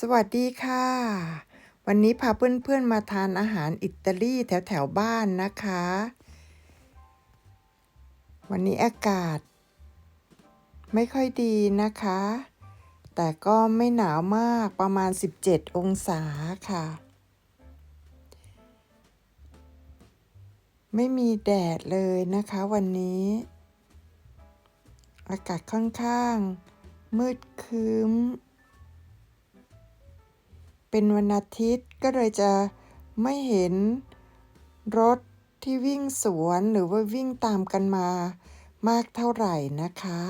สวัสดีค่ะ วันนี้พาเพื่อนๆมาทานอาหารอิตาลีแถวๆบ้านนะคะ วันนี้อากาศ ไม่ค่อยดีนะคะ แต่ก็ไม่หนาวมากประมาณ 17 องศาค่ะ ไม่มีแดดเลยนะคะวันนี้ อากาศค่อนข้าง มืดครึ้ม เป็นวันอาทิตย์ก็เลยจะไม่เห็นรถที่วิ่งสวนหรือว่าวิ่งตามกันมามากเท่าไหร่นะคะ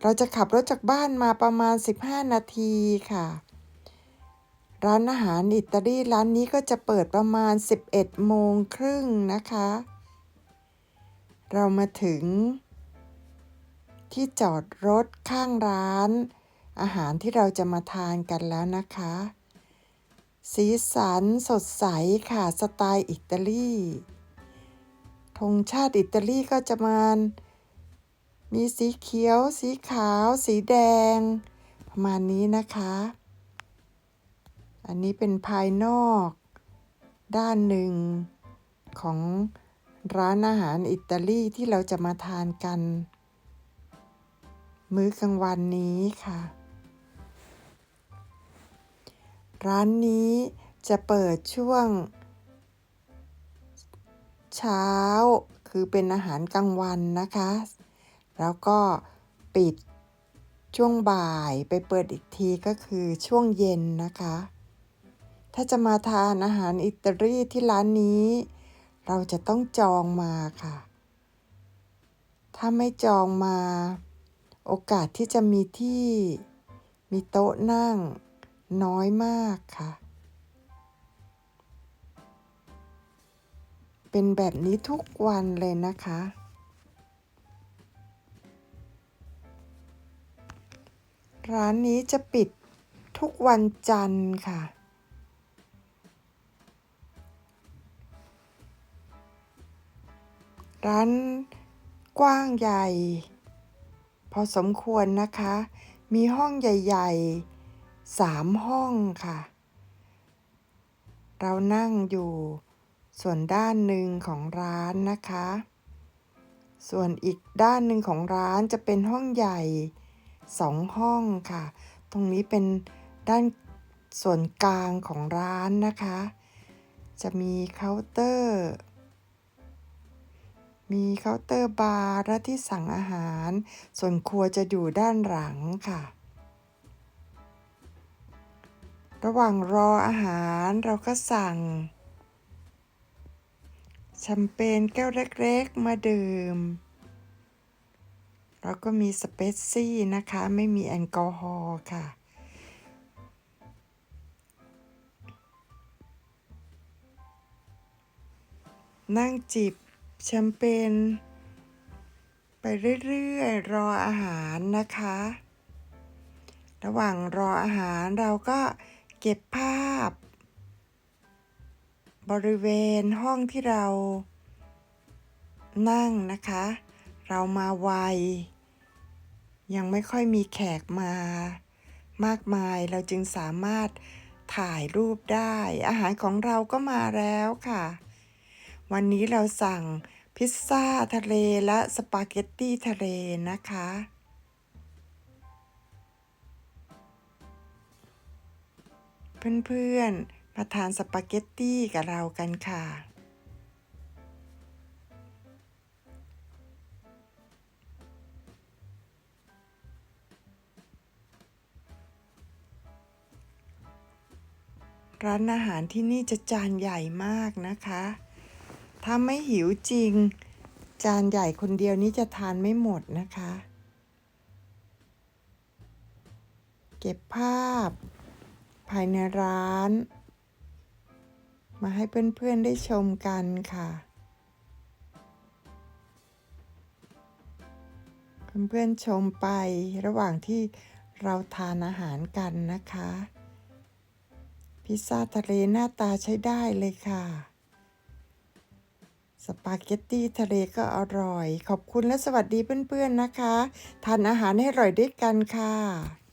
เราจะขับรถจากบ้านมาประมาณ 15 นาทีค่ะ ร้านอาหารอิตาลีร้านนี้ก็จะเปิดประมาณ 11 โมงครึ่งนะคะ เรามาถึง ที่จอดรถข้างร้าน อาหารที่เราจะมาทานกันแล้วนะคะ สีสันสดใสค่ะสไตล์อิตาลีธงชาติอิตาลีก็จะมามีสีเขียว สีขาว สีแดง ประมาณนี้นะคะ อันนี้เป็นภายนอก ด้านหนึ่งของร้านอาหารอิตาลีที่เราจะมาทานกัน มื้อกลางวันนี้ค่ะ ร้านนี้จะเปิดช่วง เช้าคือเป็นอาหารกลางวันนะคะ แล้วก็ปิดช่วงบ่ายไปเปิดอีกทีก็คือช่วงเย็นนะคะ ถ้าจะมาทานอาหารอิตาลีที่ร้านนี้ เราจะต้องจองมาค่ะ ถ้าไม่จองมา โอกาสที่จะมีที่มีโต๊ะนั่ง น้อยมากค่ะ เป็นแบบนี้ทุกวันเลยนะคะ ร้านนี้จะปิดทุกวันจันทร์ค่ะ ร้านกว้างใหญ่ พอสมควรนะคะ มีห้องใหญ่ ๆ สามห้องค่ะ เรานั่งอยู่ส่วนด้านหนึ่งของร้านนะคะ ส่วนอีกด้านหนึ่งของร้านจะเป็นห้องใหญ่สองห้องค่ะ ตรงนี้เป็นด้านส่วนกลางของร้านนะคะ จะมีเคาน์เตอร์ มีเคาน์เตอร์บาร์และที่สั่งอาหาร ส่วนครัวจะอยู่ด้านหลังค่ะ ระหว่างรออาหารเราก็สั่งแชมเปญแก้วเล็กๆ มาดื่ม แล้วก็มีสเปซซี่นะคะ ไม่มีแอลกอฮอล์ค่ะ นั่งจิบแชมเปญไปเรื่อยๆ รออาหารนะคะ ระหว่างรออาหารเราก็ เก็บภาพ บริเวณห้องที่เรานั่งนะคะ เรามาไว ยังไม่ค่อยมีแขกมามากมายเราจึงสามารถถ่ายรูปได้ อาหารของเราก็มาแล้วค่ะ วันนี้เราสั่งพิซซ่าทะเลและสปาเกตตี้ทะเลนะคะ เพื่อนๆ มาทานสปาเกตตี้กับเรากันค่ะ ร้านอาหารที่นี่จะจานใหญ่มากนะคะ ถ้าไม่หิวจริง จานใหญ่คนเดียวนี้จะทานไม่หมดนะคะ เก็บภาพายในร้าน มาให้เพื่อนๆได้ชมกันค่ะ เพื่อนๆชมไประหว่างที่เราทานอาหารกันนะคะ พิซซ่าทะเลหน้าตาใช้ได้เลยค่ะ สปาเกตตี้ทะเลก็อร่อย ขอบคุณและสวัสดีเพื่อนๆนะคะ ทานอาหารให้อร่อยด้วยกันค่ะ